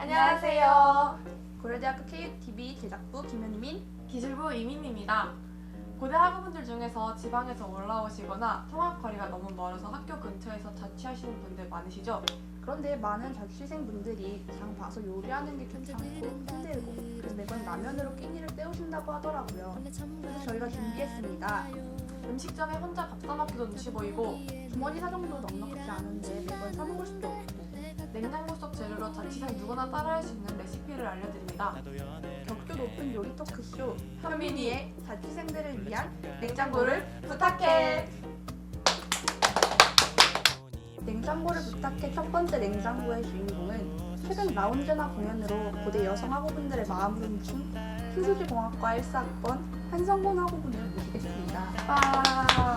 안녕하세요. 고려대학교 KUTV 제작부 김현민 기술부 이민입니다. 고대 학우분들 중에서 지방에서 올라오시거나 통학 거리가 너무 멀어서 학교 근처에서 자취하시는 분들 많으시죠? 그런데 많은 자취생분들이 장 봐서 요리하는 게 귀찮고 힘들고 그래서 매번 라면으로 끼니를 때우신다고 하더라고요. 그래서 저희가 준비했습니다. 음식점에 혼자 밥 사먹기도 눈치 보이고 주머니 사정도 넉넉지 않은데 매번 사 먹을 수도 없고 냉장고 속 재료로 자취생 누구나 따라할 수 있는 레시피를 알려드립니다. 격조 높은 요리 토크쇼 현민이의 자취생들을 위한 냉장고를 부탁해. 냉장고를 부탁해 첫 번째 냉장고의 주인공은 최근 라운지나 공연으로 고대 여성 학우분들의 마음을 훔친 신소지공학과 1사학번 한성곤 학우분을 모시겠습니다. 와.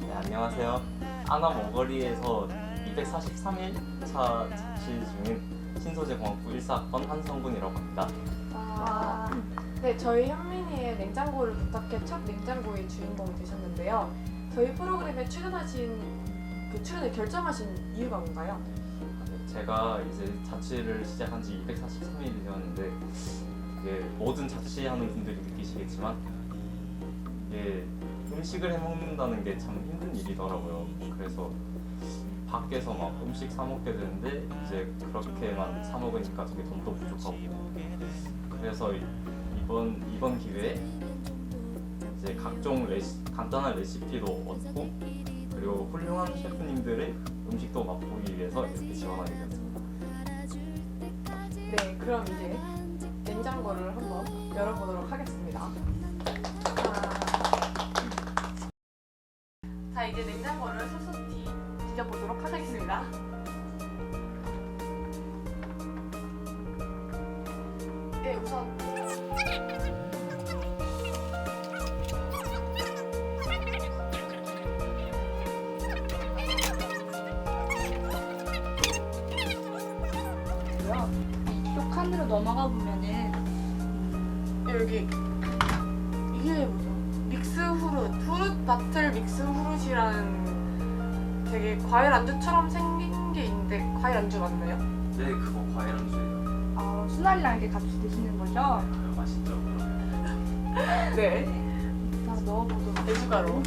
네, 안녕하세요. 안암 어거리에서 243일차 자취 중인 신소재공학부 1사학번 한성군이라고 합니다. 와. 네, 저희 현민이의 냉장고를 부탁해 첫 냉장고의 주인공이 되셨는데요. 저희 프로그램에 출연하신 그 출연을 결정하신 이유가 뭔가요? 제가 이제 자취를 시작한 지 243일이 되었는데 이게 모든 자취하는 분들이 느끼시겠지만 이게 음식을 해 먹는다는 게 참 힘든 일이더라고요. 그래서 밖에서 막 음식 사 먹게 되는데 이제 그렇게만 사 먹으니까 되게 돈도 부족하고 그래서 이- 이번 이번 기회에 이제 각종 레시, 간단한 레시피도 얻고 그리고 훌륭한 셰프님들의 음식도 맛보기 위해서 이렇게 지원하게 되었습니다. 네, 그럼 이제 냉장고를 한번 열어보도록 하겠습니다. 자, 자 이제 냉장고를 보도록 하겠습니다. 네, 우선 고요. 이쪽 칸으로 넘어가 보면은 여기 이게 뭐죠? 믹스 후르, 후르 바틀 믹스 후르시라는 되게 과일 안주처럼 생긴 게 있는데 과일 안주 맞나요? 네, 그거 과일 안주예요. 어, 순알이랑 이렇게 같이 드시는 거죠? 그 맛있죠? 네. 자 넣어보도록 돼지가루.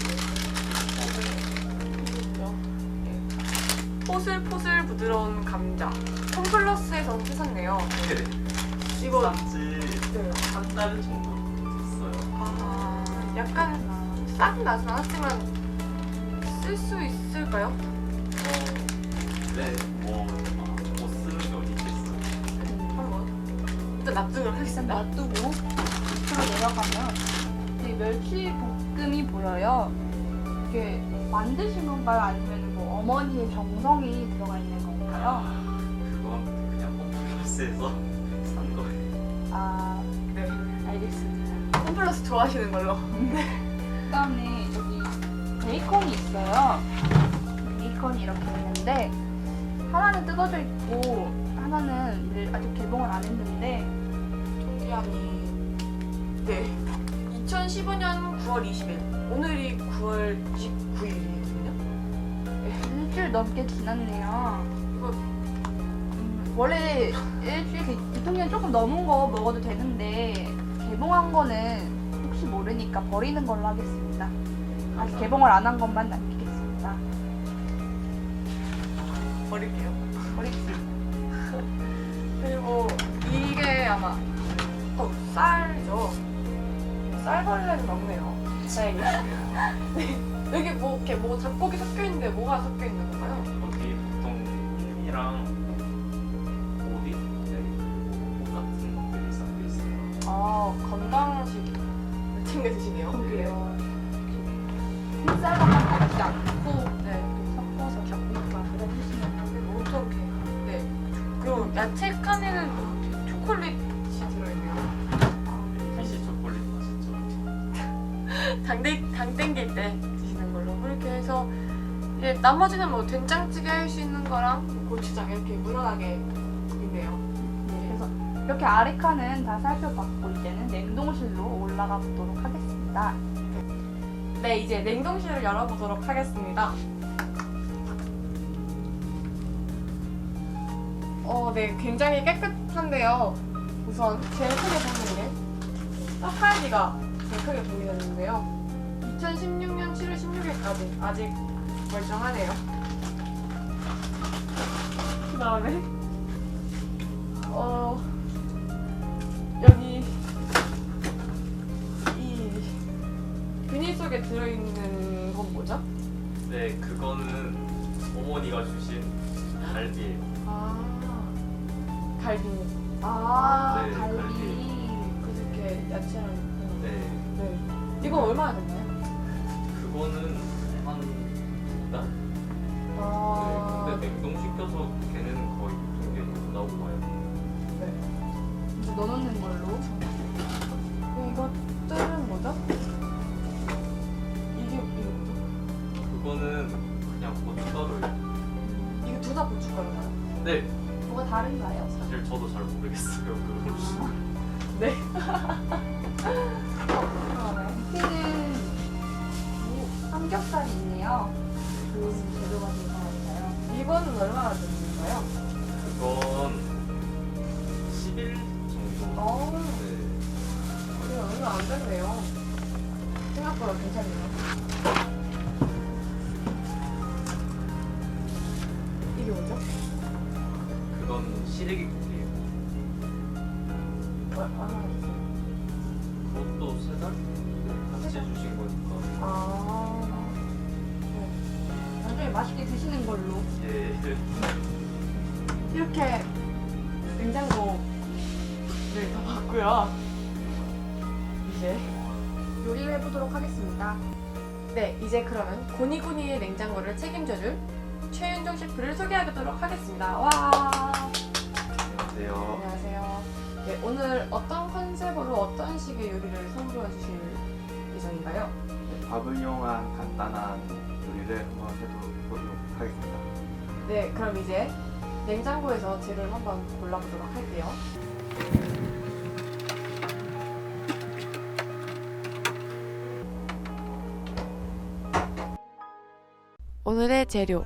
포슬포슬 부드러운 감자. 홈플러스에서 쓰셨네요. 이거 싼지 네. 한 달 정도 됐어요. 아 약간 싼 맛은 않았지만 쓸 수 있을까요? 네, 뭐, 아, 못 쓰는 게 어디 있겠어요. 한번 일단 납득을 하겠습니다. 놔두고 밑으로 내려가면 이 멸치 볶음이 보여요. 이게 만드신 건가요? 아니면 뭐 어머니의 정성이 들어가 있는 건가요? 그건 그냥 홈플러스에서 산 거예요. 아 네. 알겠습니다. 홈플러스 좋아하시는 걸로. 그다음에 여기 베이컨이 있어요. 베이컨이 이렇게 있는데 하나는 뜯어져 있고 하나는 아직 개봉을 안 했는데 통계안이 네 2015년 9월 20일 오늘이 9월 19일이거든요 일주일 넘게 지났네요. 이거 음, 원래 일주일 그 유통기한 조금 넘은 거 먹어도 되는데 개봉한 거는 혹시 모르니까 버리는 걸로 하겠습니다. 아직 개봉을 안 한 것만 남기겠습니다. 버릴게요 버리겠습니다. 그리고 이게 아마 어, 쌀이죠 쌀벌레는 없네요 다행히 네. 여기 뭐 이렇게 뭐 잡곡이 섞여 있는데 뭐가 섞여 있는 건가요? 여기 보통 햄이랑 오리, 네, 그 같은 것들이 섞여 있어요. 아 건강식 챙겨 드시네요 야채 칸에는 또 초콜릿이 들어있네요 피시 초콜릿 맛있죠? 당, 땡- 당 땡길 때 드시는 걸로 그렇게 해서 이제 나머지는 뭐 된장찌개 할 수 있는 거랑 고추장 이렇게 무난하게 있네요. 네, 그래서 이렇게 아래 칸은 다 살펴봤고 이제는 냉동실로 올라가 보도록 하겠습니다. 네, 이제 냉동실을 열어보도록 하겠습니다. 어, 네, 굉장히 깨끗한데요. 우선 제일 크게 보이는 게 떡갈비가 제일 크게 보이는데요. 2016년 7월 16일까지 아직 멀쩡하네요. 그 다음에 어 여기 이 비닐 속에 들어있는 건 뭐죠? 네, 그거는 어머니가 주신 갈비예요. 아 갈비. 아 네, 갈비. 그렇게 야채랑 네, 네. 이거 얼마나 됐나요? 그거는 한 달? 아, 네, 근데 냉동시켜서 걔네는 거의 두개 나오고 봐요. 이제 넣어놓는 걸로. 다른가요? 사실 저도 잘 모르겠어요. 그거. 네. 밑에는 오, 삼겹살이 있네요. 좋은 재료가 될 것 같아요. 이거는 얼마나 됐는가요? 그건 10일 정도. 어, 네. 그게 얼마 안 됐네요. 생각보다 괜찮네요. 얼마나 됐어요? 그것도 세 달? 네, 같이 해주신 거니까. 아, 나중에 맛있게 드시는 걸로. 예. 이렇게 냉장고를 다 봤고요. 이제 요리를 해보도록 하겠습니다. 네, 이제 그러면 고니고니의 냉장고를 책임져줄 최윤종 셰프를 소개하도록 하겠습니다. 와, 안녕하세요. 안녕하세요. 네, 오늘 어떤 컨셉으로 어떤 식의 요리를 선보여 주실 예정인가요? 밥을 이용한 간단한 요리를 한번 해보도록 하겠습니다. 네, 그럼 이제 냉장고에서 재료를 한번 골라보도록 할게요. 오늘의 재료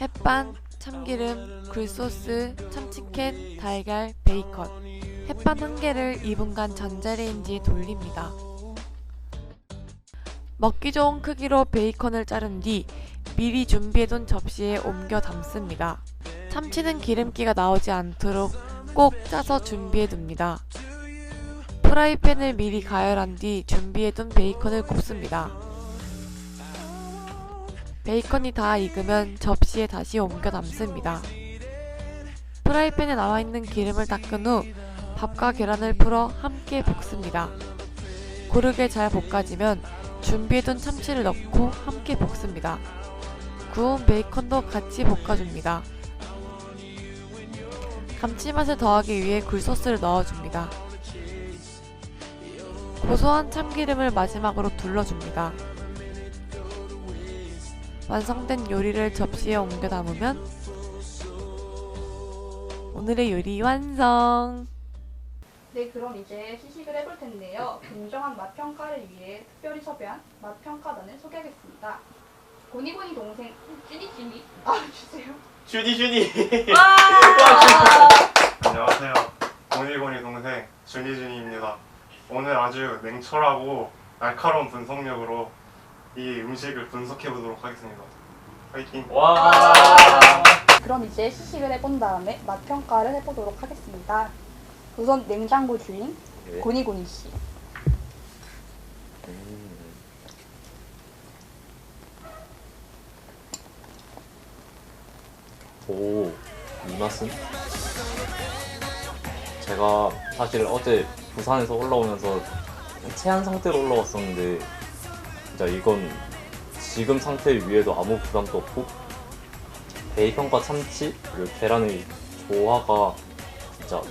햇반, 참기름, 굴소스, 참치캔, 달걀, 베이컨 햇반 한 개를 2분간 전자레인지에 돌립니다. 먹기 좋은 크기로 베이컨을 자른 뒤 미리 준비해둔 접시에 옮겨 담습니다. 참치는 기름기가 나오지 않도록 꼭 짜서 준비해둡니다. 프라이팬을 미리 가열한 뒤 준비해둔 베이컨을 굽습니다. 베이컨이 다 익으면 접시에 다시 옮겨 담습니다. 프라이팬에 남아있는 기름을 닦은 후 밥과 계란을 풀어 함께 볶습니다. 고르게 잘 볶아지면 준비해둔 참치를 넣고 함께 볶습니다. 구운 베이컨도 같이 볶아줍니다. 감칠맛을 더하기 위해 굴소스를 넣어줍니다. 고소한 참기름을 마지막으로 둘러줍니다. 완성된 요리를 접시에 옮겨 담으면 오늘의 요리 완성! 네, 그럼 이제 시식을 해볼 텐데요. 공정한 맛 평가를 위해 특별히 섭외한 맛 평가단을 소개하겠습니다. 고니고니 동생 쭈니 쭈니 아 주세요. 슈니 슈니. 안녕하세요. 고니고니 동생 준이준이입니다. 오늘 아주 냉철하고 날카로운 분석력으로 이 음식을 분석해 보도록 하겠습니다. 화이팅! 와. 그럼 이제 시식을 해본 다음에 맛 평가를 해보도록 하겠습니다. 우선 냉장고 주인 네. 고니고니 씨. 오, 이 맛은? 제가 사실 어제 부산에서 올라오면서 체한 상태로 올라왔었는데 진짜 이건 지금 상태 위에도 아무 부담도 없고 베이컨과 참치 그리고 계란의 조화가 진짜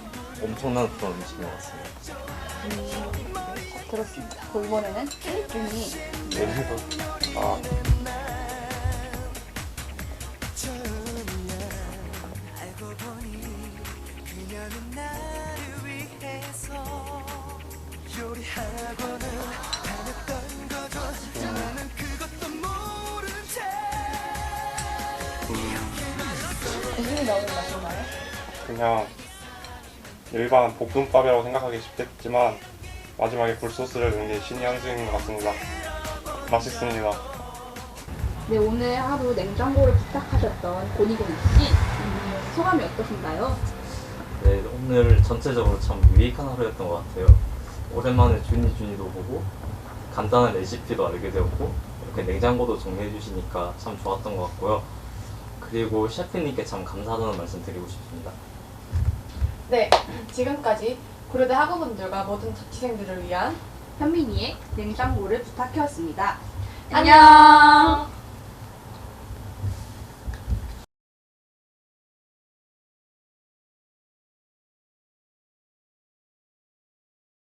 엄청난 그런 음식인 것 같습니다. 들었습니다. 그럼 이번에는 쭈니쭈니 네. 아, 나오는 맛인가요? 그냥 일반 볶음밥이라고 생각하기 쉽겠지만 마지막에 굴소스를 넣은 게 신의 한 수인 것 같습니다. 맛있습니다. 네, 오늘 하루 냉장고를 부탁하셨던 고니고니 씨 음, 소감이 어떠신가요? 네, 오늘 전체적으로 참 유익한 하루였던 것 같아요. 오랜만에 준이 준이도 보고 간단한 레시피도 알게 되었고 이렇게 냉장고도 정리해 주시니까 참 좋았던 것 같고요. 그리고 셰프님께 참 감사하다는 말씀 드리고 싶습니다. 네, 지금까지 고려대 학우분들과 모든 자취생들을 위한 현민이의 냉장고를 부탁해왔습니다. 안녕.